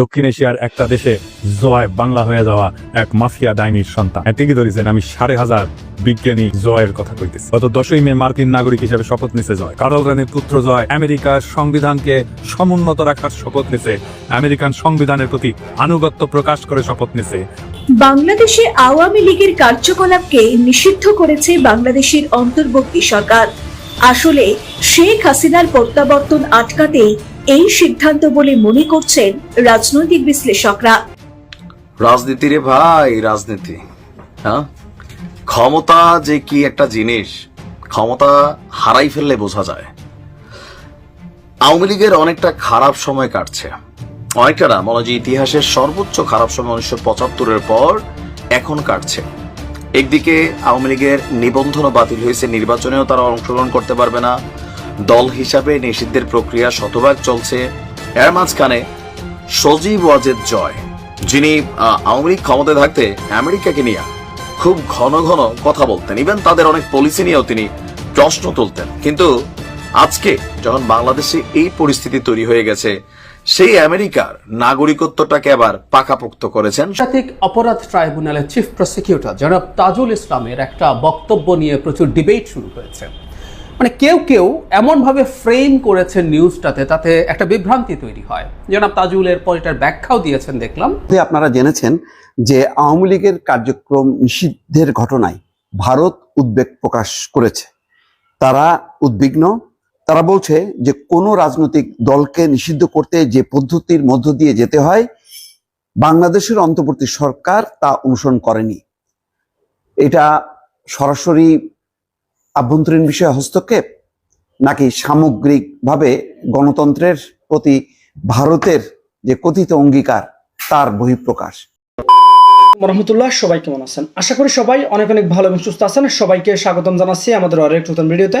দক্ষিণ এশিয়ার একটা দেশে জয় বাংলা হয়ে যাওয়া এক মাফিয়া ডাইনির সন্তান। হ্যাঁ, ঠিকই ধরেছেন আমি সাড়ে হাজার বিজ্ঞানী জয়ের কথা কইতেছি। গত দশই মে মার্কিন নাগরিক হিসেবে শপথ নিছে জয় কারল রানের পুত্র জয় আমেরিকার সংবিধানকে সমুন্নত রাখার শপথ নিছে। আমেরিকান সংবিধানের প্রতি আনুগত্য প্রকাশ করে শপথ নিছে। বাংলাদেশে আওয়ামী লীগের কার্যকলাপকে নিষিদ্ধ করেছে বাংলাদেশের অন্তর্বর্তী সরকার। আসলে শেখ হাসিনার প্রত্যাবর্তন আটকাতেই এই সিদ্ধান্ত বলে মনে করছেন রাজনৈতিক বিশ্লেষকরা। রাজনীতি রে ভাই, রাজনীতি হ্যাঁ? ক্ষমতা যে কি একটা জিনিস, ক্ষমতা হারাই ফেললে বোঝা যায়। আওয়ামী লীগের অনেকটা খারাপ সময় কাটছে। অনেকটা না, মনে যে ইতিহাসের সর্বোচ্চ খারাপ সময় উনিশশো পঁচাত্তরের পর এখন কাটছে। একদিকে আওয়ামী লীগের নিবন্ধনও বাতিল হয়েছে, নির্বাচনেও তারা অংশগ্রহণ করতে পারবে না। দল হিসাবে নিষিদ্ধের প্রক্রিয়া শতভাগ চলছে। এর মাঝখানে সজীব ওয়াজেদ জয়, যিনি আওয়ামী লীগ ক্ষমতায় থাকতে আমেরিকাকে নিয়ে খুব ঘন ঘন কথা বলতেন। ইভেন তাদের অনেক পলিসি নিয়েও তিনি প্রশ্ন তুলতেন। কিন্তু আজকে যখন বাংলাদেশে এই পরিস্থিতি তৈরি হয়ে গেছে, সেই আমেরিকার নাগরিকত্বটাকে আবার পাকাপোক্ত করেছেন। আন্তর্জাতিক অপরাধ ট্রাইব্যুনালের চিফ প্রসিকিউটর জনাব তাজুল ইসলামের একটা বক্তব্য নিয়ে প্রচুর ডিবেট শুরু হয়েছে। মানে কেউ কেউ এমনভাবে ফ্রেম করেছেন নিউজটাতে তাতে একটা বিভ্রান্তি তৈরি হয়। জনাব তাজুল এরপর এটার ব্যাখ্যাও দিয়েছেন, দেখলাম। আপনারা জেনেছেন যে আওয়ামী লীগের কার্যক্রম নিষিদ্ধের ঘটনায় ভারত উদ্বেগ প্রকাশ করেছে। তারা উদ্বিগ্ন, তারা বলছে যে কোনো রাজনৈতিক দলকে নিষিদ্ধ করতে যে পদ্ধতির মধ্য দিয়ে যেতে হয়, বাংলাদেশের অন্তর্বর্তী সরকার তা অনুসরণ করেনি। এটা সরাসরি আভ্যন্তরীণ বিষয়ে হস্তক্ষেপ নাকি সামগ্রিকভাবে গণতন্ত্রের প্রতি ভারতের যে কথিত অঙ্গীকার, তার বহিঃপ্রকাশ? রহমতুল্লাহ, সবাই কেমন আছেন? আশা করি সবাই অনেক অনেক ভালো এবং সুস্থ আছেন। সবাইকে স্বাগতম জানাচ্ছি আমাদের আরেক নতুন ভিডিওতে।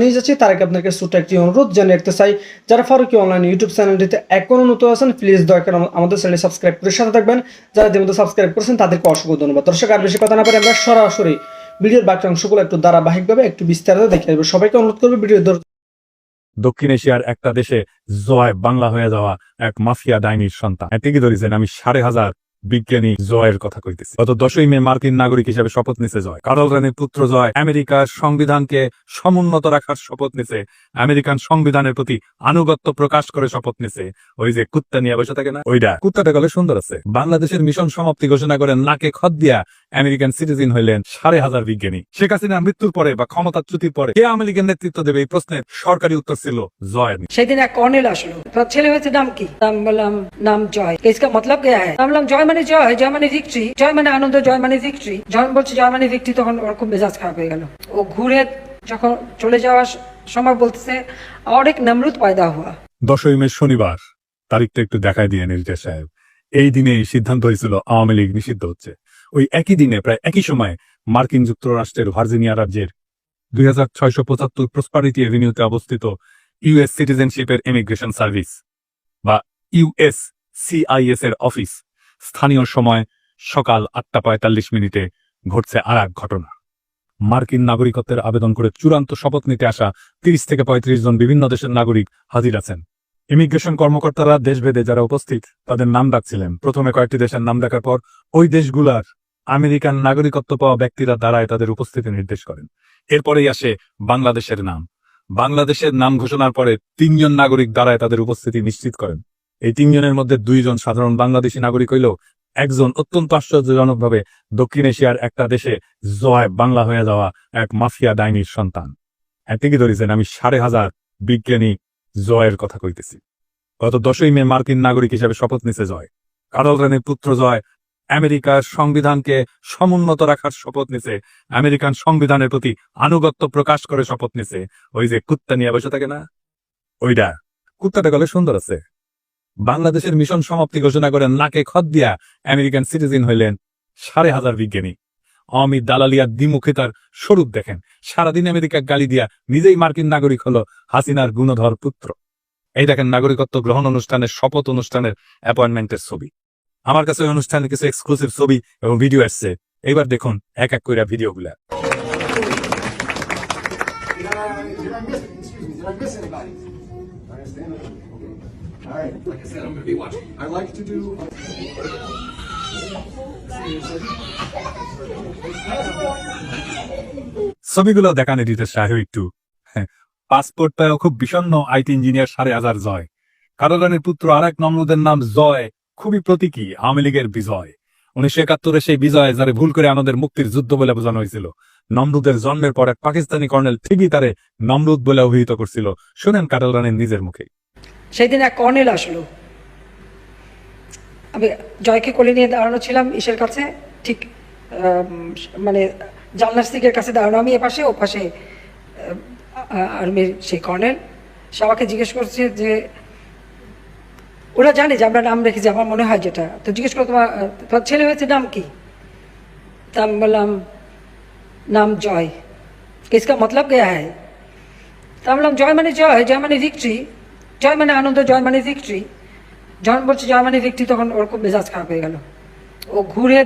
নিয়ে যাচ্ছি। তার আগে আপনাকে ছোট্ট একটি অনুরোধ জানিয়ে রাখতে চাই, যারা ফারুকি অনলাইন ইউটিউব চ্যানেলটিতে এখনও নতুন আছেন প্লিজ দয়া করে আমাদের চ্যানেল সাবস্ক্রাইব করে সাথে থাকবেন। যারা ইতিমধ্যে সাবস্ক্রাইব করেছেন, তাদেরকে অসংখ্য ধন্যবাদ। দর্শক, আর বেশি কথা না পারে আমরা সরাসরি ভিডিওর বাকি অংশগুলো একটু ধারাবাহিকভাবে একটু বিস্তারিত দেখে আসব। সবাইকে অনুরোধ করবে ভিডিও দক্ষিণ এশিয়ার একটা দেশে জয় বাংলা হয়ে যাওয়া এক মাফিয়া ডাইনির সন্তান। ঠিকই ধরেছেন? আমি সাড়ে হাজার বিজ্ঞানী জয়ের কথা কইতেছি। গত দশই মে মার্কিন নাগরিক হিসেবে শপথ নিছে জয়। কারল রানের পুত্র জয় আমেরিকার সংবিধানকে সমুন্নত রাখার শপথ নিছে। আমেরিকান সংবিধানের প্রতি আনুগত্য প্রকাশ করে শপথ নিছে। ওই যে কুত্তা নিয়ে বসে থাকে না? ওইটা কুত্তাটা গলে সুন্দর আছে। বাংলাদেশের মিশন সমাপ্তি ঘোষণা করেন নাকে খদ দিয়া আমেরিকান সিটিজেন হইলেন সাড়ে হাজার বিজ্ঞানী শেখ হাসিনার মৃত্যুর পরে বা ক্ষমতাচ্যুতির পরে কে আওয়ামী লীগের নেতৃত্ব দেবে এই প্রশ্নের সরকারি উত্তর ছিল জয় সেদিন এক কর্নেল আসলো তার ছেলে হয়েছে নাম কি নাম বললাম নাম জয় इसका मतलब क्या है আমি বললাম জয় মানে জয় জয় মানে ভিক্টরি জয় মানে আনন্দ জয় মানে ভিক্টরি যখন বলছে জয় মানে ভিক্টরি তখন ওর খুব মেজাজ খারাপ হয়ে গেল ও ঘুরে যখন চলে যাওয়ার সময় বলতেছে और एक नमरूद पैदा हुआ দশই মে শনিবার তারিখটা একটু দেখায় দিয়ে নির্দেশ সাহেব এই দিনে এই সিদ্ধান্ত হয়েছিল আওয়ামী লীগ নিষিদ্ধ হচ্ছে ওই একই দিনে, প্রায় একই সময় মার্কিন যুক্তরাষ্ট্রের ভার্জিনিয়া রাজ্যের দুই হাজার ছয়শো পঁচাত্তর প্রসপারিটি এভিনিউতে অবস্থিত ইউএস সিটিজেনশিপের ইমিগ্রেশন সার্ভিস বা ইউএস সিআইএস এর অফিস স্থানীয় সময় সকাল আটটা পঁয়তাল্লিশ মিনিটে ঘটছে আর এক ঘটনা। মার্কিন নাগরিকত্বের আবেদন করে চূড়ান্ত শপথ নিতে আসা তিরিশ থেকে পঁয়ত্রিশ জন বিভিন্ন দেশের নাগরিক হাজির আছেন। ইমিগ্রেশন কর্মকর্তারা দেশভেদে যারা উপস্থিত, তাদের নাম ডাকছিলেন। প্রথমে কয়েকটি দেশের নাম ডাকার পর ওই দেশগুলার আমেরিকান নাগরিকত্ব পাওয়া ব্যক্তিরা দাঁড়ায় তাদের উপস্থিতি নির্দেশ করেন। এরপরেই আসে বাংলাদেশের নাম। বাংলাদেশের নাম ঘোষণার পরে তিনজন নাগরিক দাঁড়ায় তাদের উপস্থিতি নিশ্চিত করেন। এই তিনজনের মধ্যে দুইজন সাধারণ বাংলাদেশি নাগরিক হইলেও একজন অত্যন্ত আশ্চর্যজনকভাবে দক্ষিণ এশিয়ার একটা দেশে জয় বাংলা হয়ে যাওয়া এক মাফিয়া ডাইনির সন্তান। এতকি ধরেছেন? আমি সাড়ে হাজার বিজ্ঞানী জয়ের কথা কইতেছি। গত দশই মে মার্কিন নাগরিক হিসেবে শপথ নিছে জয় কারল রানের পুত্র জয় আমেরিকার সংবিধানকে সমুন্নত রাখার শপথ নিছে। আমেরিকান সংবিধানের প্রতি আনুগত্য প্রকাশ করে শপথ নিছে। ওই যে কুত্তা নিয়ে বসে থাকে না? ওইটা কুত্তাটা গলে সুন্দর আছে। বাংলাদেশের মিশন সমাপ্তি ঘোষণা করে নাকে খত দিয়া আমেরিকান সিটিজেন হইলেন সাড়ে হাজার বিজ্ঞানী। অমিত দালালিয়ার দ্বিমুখে তার স্বরূপ দেখেন। সারাদিন আমেরিকা গালি দিয়া নিজেই মার্কিন নাগরিক হলো হাসিনার গুণধর পুত্র। এই দেখেন নাগরিকত্ব গ্রহণ অনুষ্ঠানের, শপথ অনুষ্ঠানের অ্যাপয়েন্টমেন্টের ছবি। আমার কাছে অনুষ্ঠানে কিছু এক্সক্লুসিভ ছবি এবং ভিডিও আসছে। এবার দেখুন এক এক করে ভিডিওগুলা ছবিগুলো দেখান এডিটর সাহেব একটু। হ্যাঁ, পাসপোর্ট পায় খুব বিষণ্ণ আইটি ইঞ্জিনিয়ার সাড়ে হাজার জয়। কারোরানের পুত্র আর এক নমরুদের নাম জয়। খুবই প্রতীকী আওয়ামী লীগের বিজয়। উনিশশো একাত্তরে সেই বিজয় যারে ভুল করে আমাদের মুক্তির যুদ্ধ বলে বোঝানো হয়েছিল, নমরুদের জন্মের পর এক পাকিস্তানি কর্নেল ঠিকই তারে নমরুদ বলে অভিহিত করছিল। শুনেন কাটল রানের নিজের মুখে। সেই দিন এক কর্নেল আসলো। আমি জয়কে কোলে নিয়ে দাঁড়ানো ছিলাম ইসের কাছে, ঠিক মানে জানলার স্টিকের কাছে দাঁড়ানো। আমি এপাশে ও পাশে আর্মির সেই কর্নেল। সে আমাকে জিজ্ঞেস করছে যে ওরা জানে যে আমরা নাম রেখেছি, আমার মনে হয় যেটা। তো জিজ্ঞেস করো তোমার তোমার ছেলে হয়েছে নাম কি? তা আমি বললাম, নাম জয়। কিসকা মতলব গেয়া হ্যায়? তা বললাম, জয় মানে জয় জয় মানে ভিক্ট্রি জয় মানে আনন্দ, জয় মানে ভিক্ট্রি যখন বলছে জয় মানে ভিক্ট্রি তখন খুব মেজাজ খারাপ হয়ে গেল। ও ঘুরে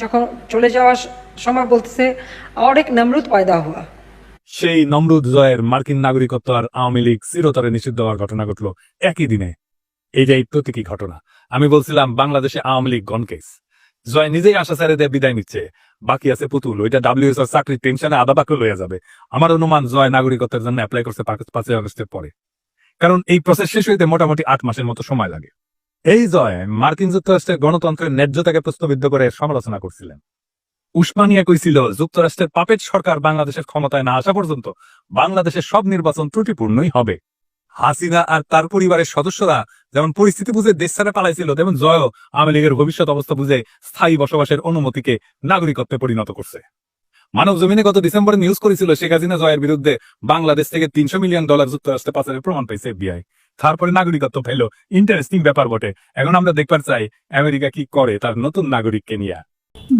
যখন চলে যাওয়ার সময় বলতেছে আর এক নমরুদ পয়দা হওয়া সেই নমরুদ জয়ের মার্কিন নাগরিকত্ব আর আওয়ামী লীগ চিরতরে নিষিদ্ধ হওয়ার ঘটনা ঘটল একই দিনে। এইটাই প্রতীকী ঘটনা, আমি বলছিলাম বাংলাদেশে আওয়ামী লীগ গনকেস জয় নিজেই আশা ছেড়ে দিয়ে বিদায় নিচ্ছে। বাকি আছে পুতুল, ওইটা ডাব্লিউএস এর চাকরির টেনশনে আধা বাক্য লইয়া যাবে। আমার অনুমান জয় নাগরিকত্বের জন্য অ্যাপ্লাই করছে পাঁচই আগস্টের পরে। কারণ এই প্রসেস শেষ হইতে মোটামুটি আট মাসের মতো সময় লাগে। এই জয় মার্কিন যুক্তরাষ্ট্রের গণতন্ত্রের ন্যায্যতাকে প্রশ্নবিদ্ধ করে সমালোচনা করছিলেন। উসমানিয়া কইছিল, যুক্তরাষ্ট্রের পাপেট সরকার বাংলাদেশের ক্ষমতায় না আসা পর্যন্ত বাংলাদেশের সব নির্বাচন ত্রুটিপূর্ণই হবে। হাসিনা আর তার পরিবারের সদস্যরা যেমন পরিস্থিতি বুঝে দেশ ছাড়া পালাইছিল, তেমন জয় আওয়ামী লীগের ভবিষ্যৎ অবস্থা বুঝে স্থায়ী বসবাসের অনুমতিকে নাগরিকত্বে পরিণত করছে। মানব জমিনে গত ডিসেম্বরে নিউজ করেছিল, শেখ হাসিনা জয়ের বিরুদ্ধে বাংলাদেশ থেকে তিনশো মিলিয়ন ডলার যুক্তরাষ্ট্রে পাচারের প্রমাণ পাইছে এফবিআই। তারপরে নাগরিকত্ব পেল। ইন্টারেস্টিং ব্যাপার বটে। এখন আমরা দেখবার চাই আমেরিকা কি করে তার নতুন নাগরিককে নিয়ে।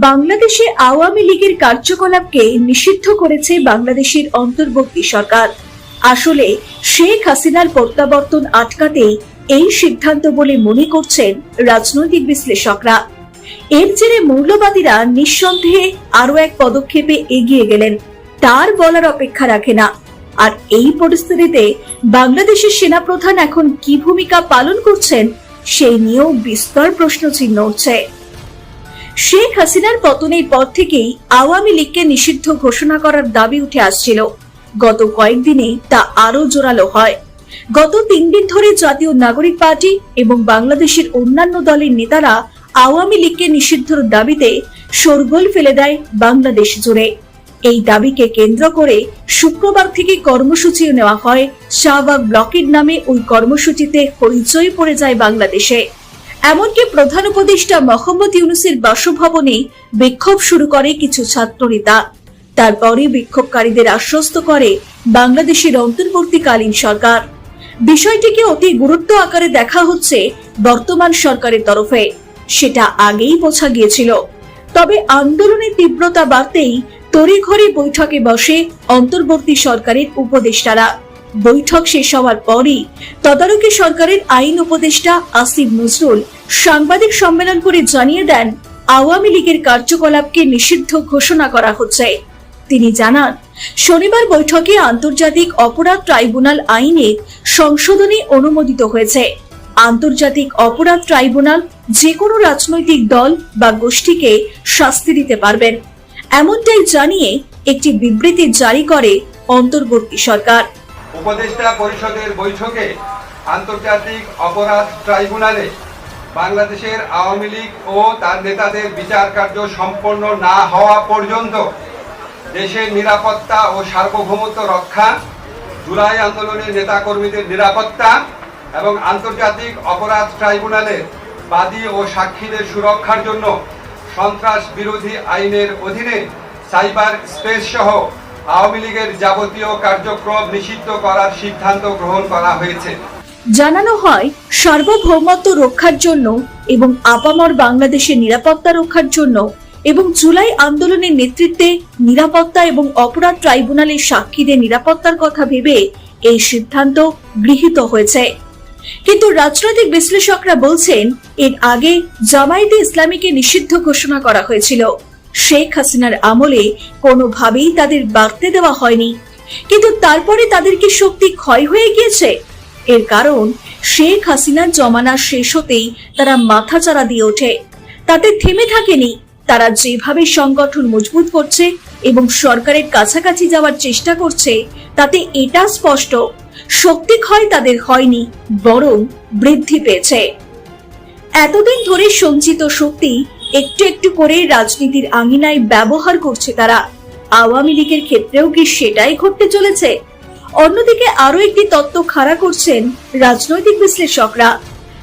বাংলাদেশে আওয়ামী লীগের কার্যকলাপকে নিষিদ্ধ করেছে বাংলাদেশের অন্তর্বর্তী সরকার। আসলে শেখ হাসিনার প্রত্যাবর্তন আটকাতেই এই সিদ্ধান্ত বলে মনে করছেন রাজনৈতিক বিশ্লেষকরা। এর জেরে মৌলবাদীরা নিঃসন্দেহে আরও এক পদক্ষেপে এগিয়ে গেলেন, তার বলার অপেক্ষা রাখে না। আর এই পরিস্থিতিতে বাংলাদেশের সেনাপ্রধান এখন কি ভূমিকা পালন করছেন, সেই নিয়েও বিস্তর প্রশ্নচিহ্ন উঠছে। শেখ হাসিনার পতনের পর থেকেই আওয়ামী লীগকে নিষিদ্ধ ঘোষণা করার দাবি উঠে আসছিল। গত কয়েকদিনে তা আরও জোরালো হয়। গত তিন দিন ধরে জাতীয় নাগরিক পার্টি এবং বাংলাদেশের অন্যান্য দলের নেতারা আওয়ামী লীগকে নিষিদ্ধর দাবিতে শোরগোল ফেলে দেয় বাংলাদেশ জুড়ে। এই দাবিকে কেন্দ্র করে শুক্রবার থেকে কর্মসূচিও নেওয়া হয়। শাহবাগ ব্লকের নামে ওই কর্মসূচিতে হইচই পড়ে যায় বাংলাদেশে। এমনকি প্রধান উপদেষ্টা মোহাম্মদ ইউনুসের বাসভবনে বিক্ষোভ শুরু করে কিছু ছাত্রনেতা। তারপরে বিক্ষোভকারীদের আশ্বস্ত করে বাংলাদেশের অন্তর্বর্তীকালীন সরকার। বিষয়টিকে অতি গুরুত্ব আকারে দেখা হচ্ছে বর্তমান সরকারের তরফে। সেটা আগেই বোঝা গিয়েছিল। তবে আন্দোলনের তীব্রতা বাড়তেই তড়িঘড়ি বৈঠকে বসে অন্তর্বর্তী সরকারের উপদেষ্টারা। বৈঠক শেষ হওয়ার পরই তদারকি সরকারের আইন উপদেষ্টা আসিফ নজরুল সাংবাদিক সম্মেলন করে জানিয়ে দেন, আওয়ামী লীগের কার্যকলাপকে নিষিদ্ধ ঘোষণা করা হচ্ছে। তিনি জানান, শনিবার বৈঠকে আন্তর্জাতিক অপরাধ ট্রাইব্যুনাল আইনে সংশোধনী অনুমোদিত হয়েছে। আন্তর্জাতিক অপরাধ ট্রাইব্যুনাল যে কোনো রাজনৈতিক দল বা গোষ্ঠীকে শাস্তি দিতে পারবেন। এমনটাই জানিয়ে একটি বিবৃতি জারি করে অন্তর্বর্তী সরকার। উপদেষ্টা পরিষদের বৈঠকে আন্তর্জাতিক অপরাধ ট্রাইব্যুনালে বাংলাদেশের আওয়ামী লীগ ও তার নেতাদের বিচার কার্য সম্পন্ন না হওয়া পর্যন্ত দেশের নিরাপত্তা ও সার্বভৌমত্ব রক্ষা, জুলাই আন্দোলনের নেতাকর্মীদের নিরাপত্তা এবং আন্তর্জাতিক অপরাধ ট্রাইব্যুনালের বাদী ও সাক্ষীদের সুরক্ষার জন্য সন্ত্রাস বিরোধী আইনের অধীনে সাইবার স্পেস সহ আওয়ামী লীগের যাবতীয় কার্যক্রম নিষিদ্ধ করার সিদ্ধান্ত গ্রহণ করা হয়েছে। জানানো হয়, সার্বভৌমত্ব রক্ষার জন্য এবং আপামর বাংলাদেশের নিরাপত্তা রক্ষার জন্য এবং জুলাই আন্দোলনের নেতৃত্বে নিরাপত্তা এবং অপরাধ ট্রাইব্যুনালের সাক্ষীদের নিরাপত্তার কথা ভেবে এই সিদ্ধান্ত গৃহীত হয়েছে। কিন্তু রাজনৈতিক বিশ্লেষকরা বলছেন, এর আগে জামায়াতে ইসলামীকে নিষিদ্ধ ঘোষণা করা হয়েছিল। শেখ হাসিনার আমলে কোনোভাবেই তাদের বাড়তে দেওয়া হয়নি। কিন্তু তারপরে তাদের কি শক্তি ক্ষয় হয়ে গিয়েছে? এর কারণ, শেখ হাসিনার জমানা শেষ হতেই তারা মাথাচাড়া দিয়ে ওঠে। তাতে থেমে থাকেনি তারা যেভাবে সংগঠন মজবুত করছে এবং সরকারের কাছাকাছি যাওয়ার চেষ্টা করছে, তাতে এটা স্পষ্ট, শক্তি ক্ষয় তাদের হয়নি, বরং বৃদ্ধি পেয়েছে। এতদিন ধরে সঞ্চিত শক্তি একটু একটু করে রাজনীতির আঙিনায় ব্যবহার করছে তারা। আওয়ামী লীগের ক্ষেত্রেও কি সেটাই ঘটতে চলেছে? অন্যদিকে আরও একটি তত্ত্ব খাড়া করছেন রাজনৈতিক বিশ্লেষকরা।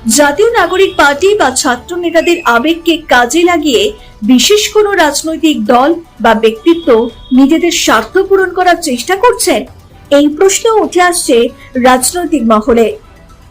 জাতীয় নাগরিক পার্টি বা ছাত্র নেতাদের আবেগকে কাজে লাগিয়ে বিশেষ কোনো রাজনৈতিক দল বা ব্যক্তিত্ব নিজেদের স্বার্থ পূরণ করার চেষ্টা করছেন? এই প্রশ্ন উঠে আসছে রাজনৈতিক মহলে।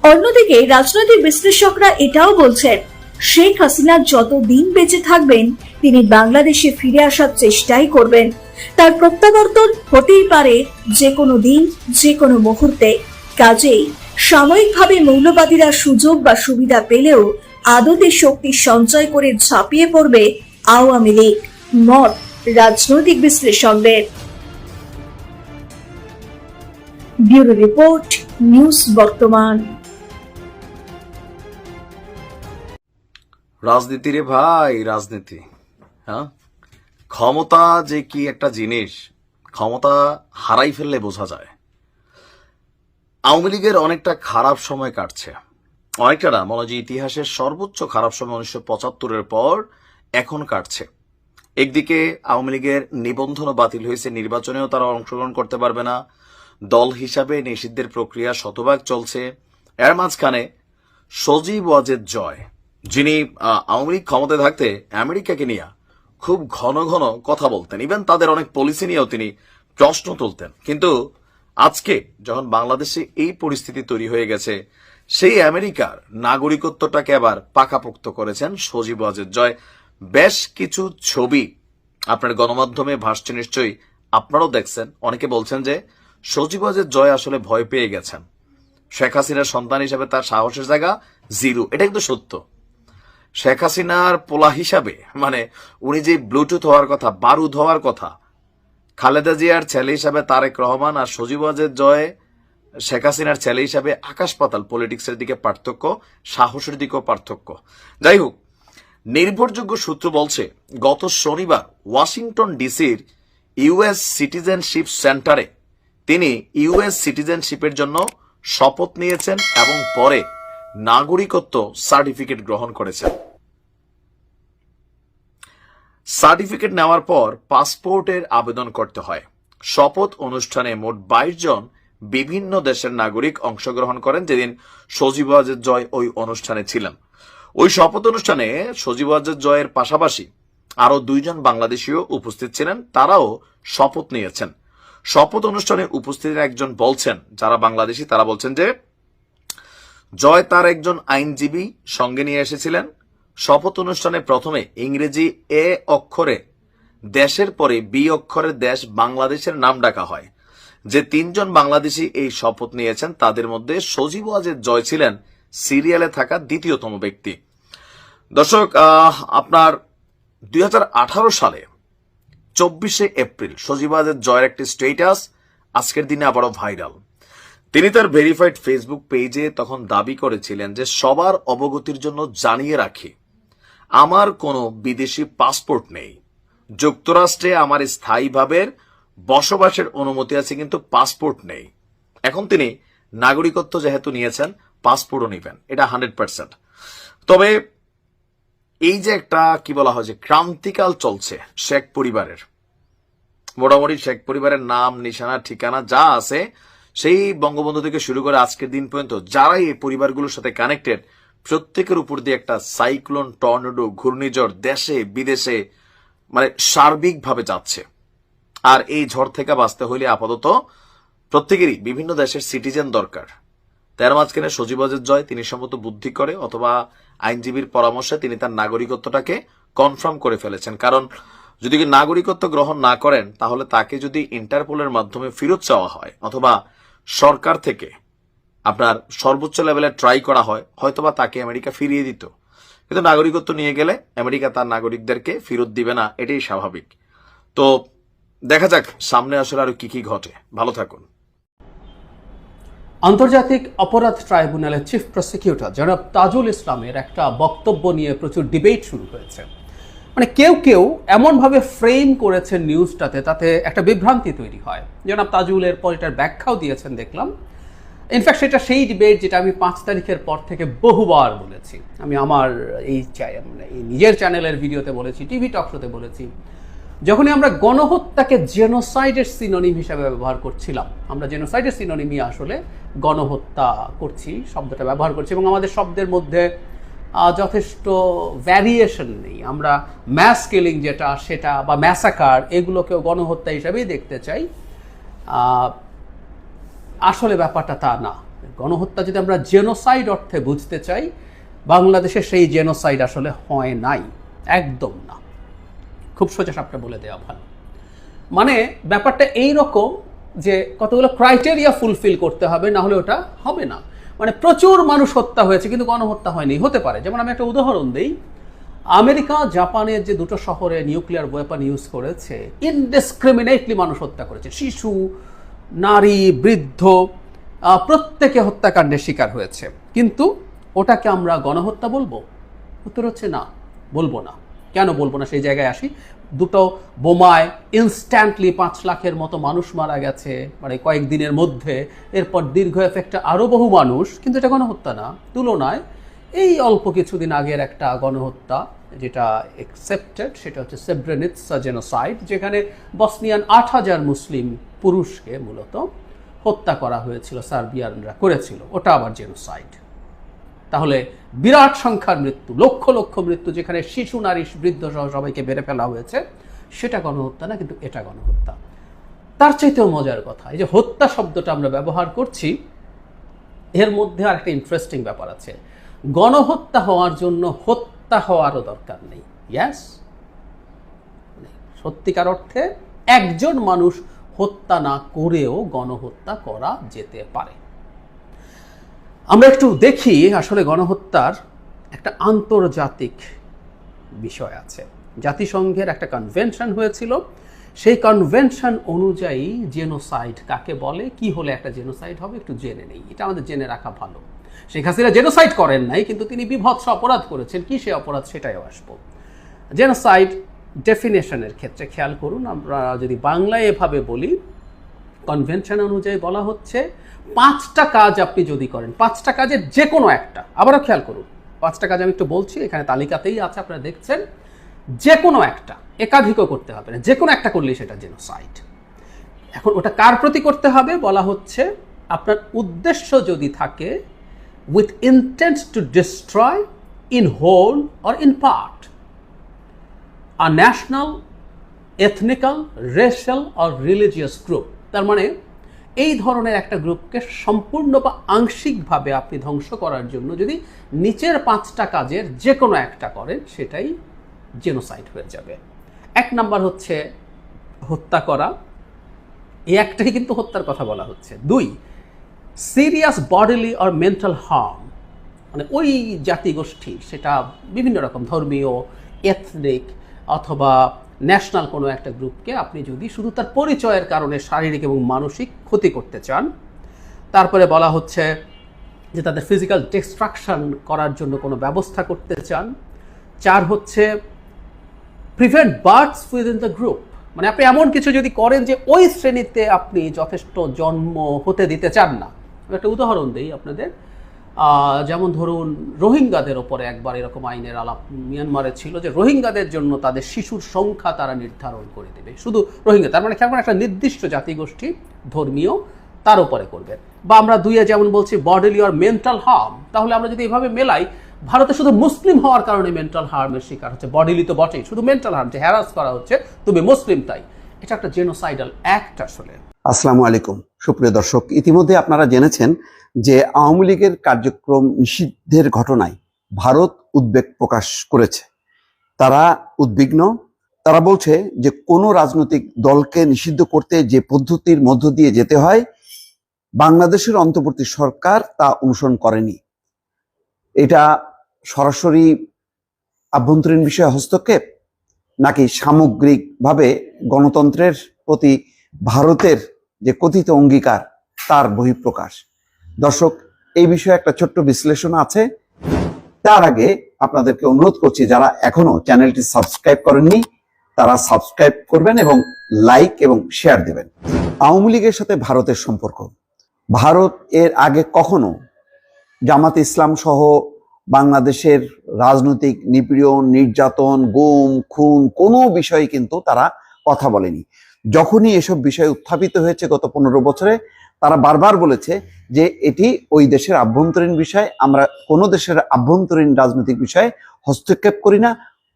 অন্যদিকে রাজনৈতিক বিশ্লেষকরা এটাও বলছেন, শেখ হাসিনা যত দিন বেঁচে থাকবেন, তিনি বাংলাদেশে ফিরে আসার চেষ্টাই করবেন। তার প্রত্যাবর্তন হতেই পারে যে কোনো দিন, যে কোনো মুহূর্তে। কাজেই সাময়িকভাবে মৌলবাদীরা সুযোগ বা সুবিধা পেলেও আদতে শক্তি সঞ্চয় করে ঝাঁপিয়ে পড়বে আওয়ামী লীগ, মত, রাজনৈতিক বিশ্লেষকদের ব্যুরো রিপোর্ট, নিউজ বর্তমান। রাজনীতি রে ভাই, রাজনীতি হ্যাঁ? ক্ষমতা যে কি একটা জিনিস, ক্ষমতা হারাই ফেললে বোঝা যায়। আওয়ামী লীগের অনেকটা খারাপ সময় কাটছে। অনেকটা না মনে যে ইতিহাসের সর্বোচ্চ খারাপ সময় উনিশশো পঁচাত্তরের পর এখন কাটছে। একদিকে আওয়ামী লীগের নিবন্ধনও বাতিল হয়েছে, নির্বাচনেও তারা অংশগ্রহণ করতে পারবে না। দল হিসাবে নিষিদ্ধের প্রক্রিয়া শতভাগ চলছে। এর মাঝখানে সজীব ওয়াজেদ জয়, যিনি আওয়ামী লীগ ক্ষমতায় থাকতে আমেরিকাকে নিয়ে খুব ঘন ঘন কথা বলতেন। ইভেন তাদের অনেক পলিসি নিয়েও তিনি প্রশ্ন তুলতেন। কিন্তু আজকে যখন বাংলাদেশে এই পরিস্থিতি তৈরি হয়ে গেছে, সেই আমেরিকার নাগরিকত্বটাকে আবার পাকাপোক্ত করেছেন সজীব ওয়াজেদ জয়। বেশ কিছু ছবি আপনার গণমাধ্যমে ভাসছে নিশ্চয়ই, আপনারাও দেখছেন। অনেকে বলছেন যে সজীব ওয়াজেদ জয় আসলে ভয় পেয়ে গেছেন। শেখ হাসিনার সন্তান হিসাবে তার সাহসের জায়গা জিরো। এটা কিন্তু সত্য। শেখ হাসিনার পোলা হিসাবে মানে উনি যে ব্লুটুথ হওয়ার কথা বারুদ হওয়ার কথা খালেদা জিয়ার ছেলে হিসাবে তারেক রহমান আর সজীব ওয়াজেদ জয়ে শেখ হাসিনার ছেলে হিসাবে আকাশ পাতাল পলিটিক্সের দিকে পার্থক্য, সাহসের দিকেও পার্থক্য। যাই হোক, নির্ভরযোগ্য সূত্র বলছে, গত শনিবার ওয়াশিংটন ডিসির ইউএস সিটিজেনশিপ সেন্টারে তিনি ইউএস সিটিজেনশিপের জন্য শপথ নিয়েছেন এবং পরে নাগরিকত্ব সার্টিফিকেট গ্রহণ করেছেন। সার্টিফিকেট নেওয়ার পর পাসপোর্টের আবেদন করতে হয়। শপথ অনুষ্ঠানে মোট বাইশ জন বিভিন্ন দেশের নাগরিক অংশগ্রহণ করেন, যেদিন সজীব জয় ওই অনুষ্ঠানে ছিলেন। ওই শপথ অনুষ্ঠানে সজীব জয়ের পাশাপাশি আরও দুইজন বাংলাদেশীয় উপস্থিত ছিলেন, তারাও শপথ নিয়েছেন। শপথ অনুষ্ঠানে উপস্থিত একজন বলছেন, যারা বাংলাদেশী, তারা বলছেন যে, জয় তার একজন আইনজীবী সঙ্গে নিয়ে এসেছিলেন শপথ অনুষ্ঠানে প্রথমে ইংরেজি এ অক্ষরে দেশের পরে বি অক্ষরের দেশ বাংলাদেশের নাম ডাকা হয়। যে তিনজন বাংলাদেশি এই শপথ নিয়েছেন, তাদের মধ্যে সজীব ওয়াজেদ জয় ছিলেন সিরিয়ালে থাকা দ্বিতীয়তম ব্যক্তি। দর্শক আপনার দুই হাজার আঠারো সালে চব্বিশে এপ্রিল সজীব ওয়াজেদ জয়ের একটি স্টেটাস আজকের দিনে আবারও ভাইরাল। তিনি তার ভেরিফাইড ফেসবুক পেজে তখন দাবি করেছিলেন যে সবার অবগতির জন্য জানিয়ে রাখি। আমার কোনো বিদেশি পাসপোর্ট নেই। যুক্তরাষ্ট্রে আমার স্থায়ীভাবে বসবাসের অনুমতি আছে, কিন্তু পাসপোর্ট নেই। এখন তিনি নাগরিকত্ব যেহেতু নিয়েছেন, পাসপোর্টও নেবেন। এটা হান্ড্রেড পার্সেন্ট। তবে এই যে একটা, কি বলা হয়, যে ক্রান্তিকাল চলছে শেখ পরিবারের, মোটামুটি শেখ পরিবারের নাম, নিশানা, ঠিকানা যা আছে, সেই বঙ্গবন্ধু থেকে শুরু করে আজকের দিন পর্যন্ত যারাই এই পরিবারগুলোর সাথে কানেক্টেড প্রত্যেকের উপর দিয়ে একটা সাইক্লোন, টর্নেডো, ঘূর্ণিঝড় দেশে, বিদেশে মানে সার্বিকভাবে যাচ্ছে। আর এই ঝড় থেকে বাঁচতে হলে আপাতত প্রত্যেকেরই বিভিন্ন দেশের সিটিজেন দরকার। তার মাঝখানে সজীবজের জয়, তিনি সম্ভবত বুদ্ধি করে অথবা আইনজীবীর পরামর্শে তিনি তার নাগরিকত্বটাকে কনফার্ম করে ফেলেছেন। কারণ যদি নাগরিকত্ব গ্রহণ না করেন, তাহলে তাকে যদি ইন্টারপোলের মাধ্যমে ফেরত চাওয়া হয়, অথবা সরকার থেকে আপনার সর্বোচ্চ লেভেলে ট্রাই করা হয়, হয়তোবা তাকে আমেরিকা ফিরিয়ে দিত। কিন্তু নাগরিকত্ব নিয়ে গেলে আমেরিকা তার নাগরিকদেরকে ফেরত দিবে না, এটাই স্বাভাবিক। তো দেখা যাক, সামনে আসলে আরও কি কি ঘটে। ভালো থাকুন। আন্তর্জাতিক অপরাধ ট্রাইব্যুনালের চিফ প্রসিকিউটর জনাব তাজুল ইসলামের একটা বক্তব্য নিয়ে প্রচুর ডিবেট শুরু হয়েছে। মানে কেউ কেউ এমনভাবে ফ্রেম করেছেন নিউজটাতে তাতে একটা বিভ্রান্তি তৈরি হয়। জনাব তাজুলের পর এটার ব্যাখ্যাও দিয়েছেন, দেখলাম। ইনফ্যাক্ট সেটা সেই ডিবেট যেটা আমি পাঁচ তারিখের পর থেকে বহুবার বলেছি। আমি আমার এই মানে এই নিজের চ্যানেলের ভিডিওতে বলেছি টিভি টক শোতে বলেছি। যখনই আমরা গণহত্যাকে জেনোসাইডের সিনোনিম হিসাবে ব্যবহার করছিলাম, আমরা জেনোসাইডের সিনোনিমই আসলে গণহত্যা করছি, শব্দটা ব্যবহার করছি এবং আমাদের শব্দের মধ্যে যথেষ্ট ভ্যারিয়েশন নেই। আমরা ম্যাস কিলিং যেটা, সেটা বা ম্যাসাকার এগুলোকেও গণহত্যা হিসাবেই দেখতে চাই। আসলে ব্যাপারটা তা না। গণহত্যা যদি আমরা জেনোসাইড অর্থে বুঝতে চাই, বাংলাদেশে সেই জেনোসাইড আসলে হয় নাই। একদম না। খুব সোজা সাপটা বলে দেওয়া ভালো। মানে ব্যাপারটা এই রকম যে কতগুলো ক্রাইটেরিয়া ফুলফিল করতে হবে, না হলে ওটা হবে না। মানে প্রচুর মানুষ হত্যা হয়েছে, কিন্তু গণহত্যা হয়নি। হতে পারে। যেমন আমি একটা উদাহরণ দিই। আমেরিকা, জাপানের যে দুটো শহরে নিউক্লিয়ার ওয়েপন ইউজ করেছে ইনডিসক্রিমিনেটলি মানুষ হত্যা করেছে। শিশু নারী, বৃদ্ধ প্রত্যেকে হত্যাকাণ্ডের শিকার হয়েছে। কিন্তু ওটাকে আমরা গণহত্যা বলব? উত্তর হচ্ছে না, বলব না। কেন বলব না? সেই জায়গায় আসি। দুটো বোমায় ইনস্ট্যান্টলি পাঁচ লাখের মতো মানুষ মারা গেছে মানে কয়েকদিনের মধ্যে। এরপর দীর্ঘ এফেক্টে আরও বহু মানুষ, কিন্তু এটা গণহত্যা না, তুলনায় এই অল্প কিছুদিন আগের একটা গণহত্যা যেটা একসেপ্টেড সেটা হচ্ছে সেব্রেনিৎসা জেনোসাইড যেখানে বসনিয়ান আট হাজার মুসলিম পুরুষকে মূলত হত্যা করা হয়েছিল, সার্বিয়ানরা করেছিল। ওটা আবার জেনোসাইড তাহলে বিরাট সংখ্যার মৃত্যু, লক্ষ লক্ষ মৃত্যু, যেখানে শিশু, নারী বৃদ্ধ সহ সবাইকে বেড়ে ফেলা হয়েছে। সেটা গণহত্যা না, কিন্তু এটা গণহত্যা। তার চাইতেও মজার কথা, এই যে হত্যা শব্দটা আমরা ব্যবহার করছি, এর মধ্যে আর একটা ইন্টারেস্টিং ব্যাপার আছে। গণহত্যা হওয়ার জন্য হত্যা হওয়ারও দরকার নেই। ইয়াস সত্যিকার অর্থে একজন মানুষ হত্যা না করেও গণহত্যা করা যেতে পারে। আমরা একটু দেখি আসলে গণহত্যার একটা আন্তর্জাতিক বিষয় আছে। জাতিসংঘের একটা কনভেনশন হয়েছিল। সেই কনভেনশন অনুযায়ী জেনোসাইড কাকে বলে, কি হলে একটা জেনোসাইড হবে একটু জেনে নেই। এটা আমাদের জেনে রাখা ভালো। শেখ হাসিনা জেনোসাইড করেন নাই, কিন্তু তিনি বিভৎস অপরাধ করেছেন। কি সে অপরাধ? সেটাই আসব। জেনোসাইড ডেফিনেশনের ক্ষেত্রে খেয়াল করুন, আমরা যদি বাংলায় এভাবে বলি কনভেনশন অনুযায়ী বলা হচ্ছে, পাঁচটা কাজ আপনি যদি করেন, পাঁচটা কাজের যে কোনো একটা, আবারও খেয়াল করুন, পাঁচটা কাজ আমি একটু বলছি, এখানে তালিকাতেই আছে, আপনারা দেখছেন যে কোনো একটা, একাধিকও করতে হবে না যে কোনো একটা করলেই সেটা জেনোসাইড এখন ওটা কার প্রতি করতে হবে? বলা হচ্ছে, আপনার উদ্দেশ্য যদি থাকে with intent to destroy in whole or in part a national, ethnical, racial or religious group. তার মানে এই ধরনের একটা গ্রুপকে সম্পূর্ণ বা আংশিকভাবে আপনি ধ্বংস করার জন্য যদি নিচের পাঁচটা কাজের যে কোনো একটা করেন সেটাই জেনোসাইড হয়ে যাবে। এক নাম্বার হচ্ছে হত্যা করা। এই একটাই কিন্তু হত্যার কথা বলা হচ্ছে। দুই serious bodily or mental harm মানে ওই জাতিগোষ্ঠী সেটা বিভিন্ন রকম ধর্মীয় এথনিক অথবা ন্যাশনাল কোনো একটা গ্রুপকে আপনি যদি শুধু তার পরিচয়ের কারণে শারীরিক এবং মানসিক ক্ষতি করতে চান, তারপরে বলা হচ্ছে যে তাদের ফিজিক্যাল ডিস্ট্রাকশন করার জন্য কোনো ব্যবস্থা করতে চান। চার হচ্ছে prevent births within the group মানে আপনি এমন কিছু যদি করেন যে ওই শ্রেণীতে আপনি যথেষ্ট জন্ম হতে দিতে চান না। একটা উদাহরণ দিই আপনাদের। যেমন ধরুন, রোহিঙ্গাদের ওপরে একবার এরকম আইনের আলাপ মিয়ানমারে ছিল যে রোহিঙ্গাদের জন্য তাদের শিশুর সংখ্যা তারা নির্ধারণ করে দেবে। শুধু রোহিঙ্গা, তার মানে খেয়াল একটা নির্দিষ্ট জাতিগোষ্ঠী, ধর্মীয়, তার উপরে করবে। বা আমরা দুইয়ে যেমন বলছি বডিলি আর মেন্টাল হার্ম তাহলে আমরা যদি এভাবে মেলাই, ভারতে শুধু মুসলিম হওয়ার কারণে মেন্টাল হার্মের শিকার হচ্ছে। বডিলি তো বটেই, শুধু মেন্টাল হার্ম যে হ্যারাস করা হচ্ছে, তুমি মুসলিম তাই। এটা একটা জেনোসাইডাল অ্যাক্ট আসলে। আসসালামু আলাইকুম। সুপ্রিয় দর্শক, ইতিমধ্যে আপনারা জেনেছেন যে আওয়ামী লীগের কার্যক্রম নিষিদ্ধের ঘটনায় ভারত উদ্বেগ প্রকাশ করেছে। তারা উদ্বিগ্ন, তারা বলছে যে কোনো রাজনৈতিক দলকে নিষিদ্ধ করতে যে পদ্ধতির মধ্য দিয়ে যেতে হয়, বাংলাদেশের অন্তর্বর্তী সরকার তা অনুসরণ করেনি। এটা সরাসরি আভ্যন্তরীণ বিষয়ে হস্তক্ষেপ, নাকি সামগ্রিকভাবে গণতন্ত্রের প্রতি ভারতের যে কথিত অঙ্গীকার, তার বহিঃপ্রকাশ। দর্শক, এই বিষয়ে একটা ছোট্ট বিশ্লেষণ আছে। তার আগে আপনাদেরকে অনুরোধ করছি, যারা এখনও চ্যানেলটি সাবস্ক্রাইব করেননি, তারা সাবস্ক্রাইব করবেন এবং লাইক এবং শেয়ার দেবেন। আওয়ামী লীগের সাথে ভারতের সম্পর্ক। ভারত এর আগে কখনো জামাত ইসলাম সহ বাংলাদেশের রাজনৈতিক নিপীড়ন, নির্যাতন, গুম, খুন কোনো বিষয়ে কিন্তু তারা কথা বলেনি। যখনই এসব বিষয় উত্থাপিত হয়েছে গত পনেরো বছরে, তারা বারবার বলেছে যে এটি ওই দেশের আভ্যন্তরীণ বিষয়, আমরা কোনো দেশের আভ্যন্তরীণ রাজনৈতিক বিষয়ে হস্তক্ষেপ করি না,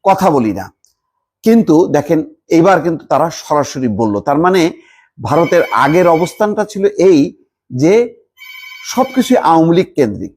কথা বলি না। কিন্তু দেখেন এবার কিন্তু তারা সরাসরি বলল, তার মানে ভারতের আগের অবস্থানটা ছিল এই যে সবকিছু আওয়ামী লীগ কেন্দ্রিক।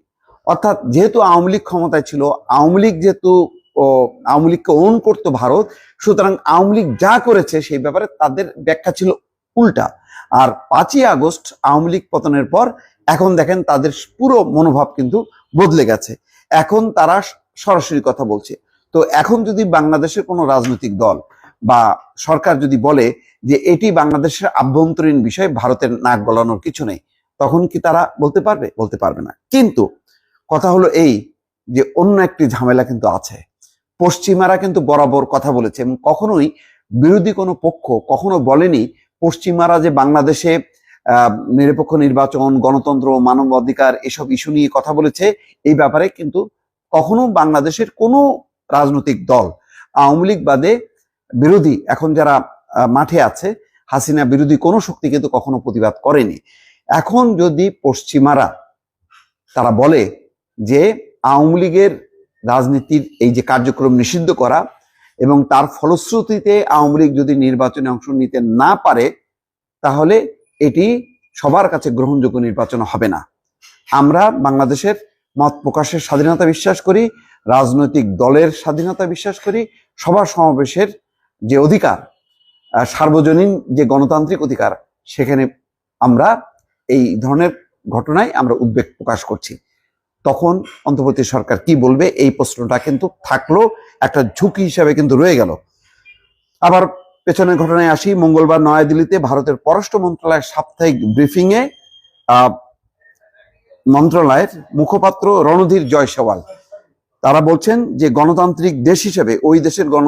অর্থাৎ যেহেতু আওয়ামী লীগ ক্ষমতায় ছিল, আওয়ামী লীগ যেহেতু ও, আওয়ামী লীগকে ওন করতো ভারত সুতরাং আওয়ামী লীগ যা করেছে সেই ব্যাপারে তাদের ব্যাখ্যা ছিল উল্টা। আর পাঁচই আগস্ট আওয়ামী লীগ পতনের পর এখন দেখেন তাদের পুরো মনোভাব কিন্তু বদলে গেছে। এখন তারা সরাসরি কথা বলছে। তো এখন যদি বাংলাদেশের কোনো রাজনৈতিক দল বা সরকার যদি বলে যে এটি বাংলাদেশের আভ্যন্তরীণ বিষয় ভারতের নাক গলানোর কিছু নেই তখন কি তারা বলতে পারবে? বলতে পারবে না। কিন্তু কথা হলো এই যে অন্য একটি ঝামেলা কিন্তু আছে। পশ্চিমারা কিন্তু বরাবর কথা বলেছে এবং কখনোই বিরোধী কোনো পক্ষ কখনো বলেনি পশ্চিমারা যে বাংলাদেশে নিরপেক্ষ নির্বাচন, গণতন্ত্র মানবাধিকার এসব ইস্যু নিয়ে কথা বলেছে, এই ব্যাপারে কিন্তু কখনো বাংলাদেশের কোনো রাজনৈতিক দল আওয়ামী লীগ বাদে বিরোধী এখন যারা মাঠে আছে, হাসিনা বিরোধী কোনো শক্তি কিন্তু কখনো প্রতিবাদ করেনি। এখন যদি পশ্চিমারা তারা বলে যে আওয়ামী লীগের রাজনীতির এই যে কার্যক্রম নিষিদ্ধ করা এবং তার ফলশ্রুতিতে আওয়ামী লীগ যদি নির্বাচনে অংশ নিতে না পারে, তাহলে এটি সবার কাছে গ্রহণযোগ্য নির্বাচন হবে না। আমরা বাংলাদেশের মত প্রকাশের স্বাধীনতা বিশ্বাস করি, রাজনৈতিক দলের স্বাধীনতা বিশ্বাস করি, সভা সমাবেশের যে অধিকার সার্বজনীন যে গণতান্ত্রিক অধিকার, সেখানে আমরা এই ধরনের ঘটনায় আমরা উদ্বেগ প্রকাশ করছি। তখন অন্তর্বর্তী সরকার কি বলবে? এই প্রশ্নটা কিন্তু থাকল একটা ঝুঁকি হিসাবে কিন্তু রয়ে গেল। আবার পেছনের ঘটনায় আসি মঙ্গলবার নয়াদিল্লিতে ভারতের পররাষ্ট্র মন্ত্রণালয়ের সাপ্তাহিক ব্রিফিং এ আহ, মন্ত্রণালয়ের মুখপাত্র রণধীর জয়সওয়াল। তারা বলছেন যে গণতান্ত্রিক দেশ হিসেবে ওই দেশের গণ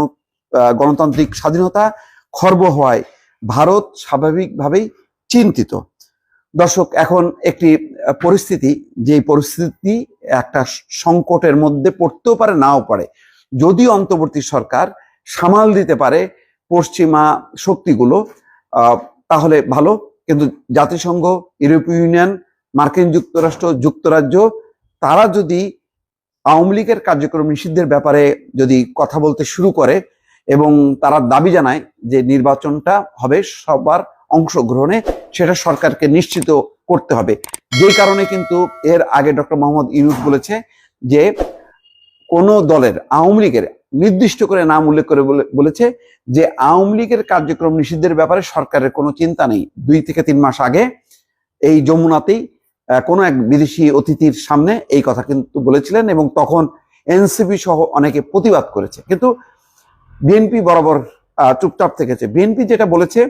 গণতান্ত্রিক স্বাধীনতা খর্ব হওয়ায় ভারত স্বাভাবিকভাবেই চিন্তিত। দর্শক, এখন একটি পরিস্থিতি যে পরিস্থিতি একটা সংকটের মধ্যে পড়তেও পারে, নাও পারে। যদি অন্তর্বর্তী সরকার সামাল দিতে পারে পশ্চিমা শক্তিগুলো তাহলে ভালো, কিন্তু জাতিসংঘ, ইউরোপীয় ইউনিয়ন, মার্কিন যুক্তরাষ্ট্র, যুক্তরাজ্য, তারা যদি আওয়ামী লীগের কার্যক্রম নিষিদ্ধের ব্যাপারে যদি কথা বলতে শুরু করে এবং তারা দাবি জানায় যে নির্বাচনটা হবে সবার অংশগ্রহণে সেটা সরকারকে নিশ্চিত করতে হবে। যেই কারণে কিন্তু এর আগে ডক্টর মোহাম্মদ ইউনুস বলেছে যে কোন দলের, আওয়ামী লীগের নির্দিষ্ট করে নাম উল্লেখ করে বলে- বলেছে যে আওয়ামী লীগের কার্যক্রম নিষিদ্ধের ব্যাপারে সরকারের কোনো চিন্তা নেই। দুই থেকে তিন মাস আগে এই যমুনাতেই কোনো এক বিদেশি অতিথির সামনে এই কথা কিন্তু বলেছিলেন এবং তখন এনসিপি সহ অনেকে প্রতিবাদ করেছে। কিন্তু বিএনপি বরাবর চুপচাপ থেকেছে। বিএনপি যেটা বলেছে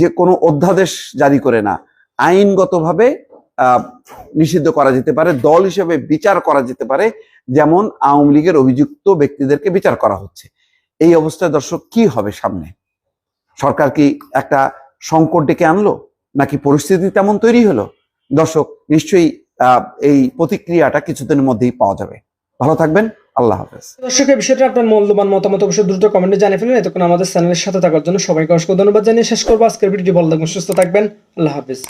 যে কোনো অধ্যাদেশ জারি করে না। আইনগতভাবে নিষিদ্ধ করা যেতে পারে, দল হিসেবে বিচার করা যেতে পারে, যেমন আওয়ামী লীগের অভিযুক্ত ব্যক্তিদেরকে বিচার করা হচ্ছে। এই অবস্থায় দর্শক, কি হবে সামনে? সরকার কি একটা সংকট ডেকে আনলো? নাকি পরিস্থিতি তেমন তৈরি হলো? দর্শক, নিশ্চয়ই এই প্রতিক্রিয়াটা কিছুদিনের মধ্যেই পাওয়া যাবে। ভালো থাকবেন। আল্লাহ হাফেজ। দর্শক, এই বিষয়টা আপনার মূল্যবান মতামত অবশ্যই দ্রুত কমেন্টে জানিয়ে ফেলুন। এতক্ষণ আমাদের চ্যানেলের সাথে থাকার জন্য সবাইকে অসংখ্য ধন্যবাদ জানিয়ে শেষ করব। আজকের ভিডিওটি ভালো থাকবেন, সুস্থ থাকবেন। আল্লাহ হাফিজ।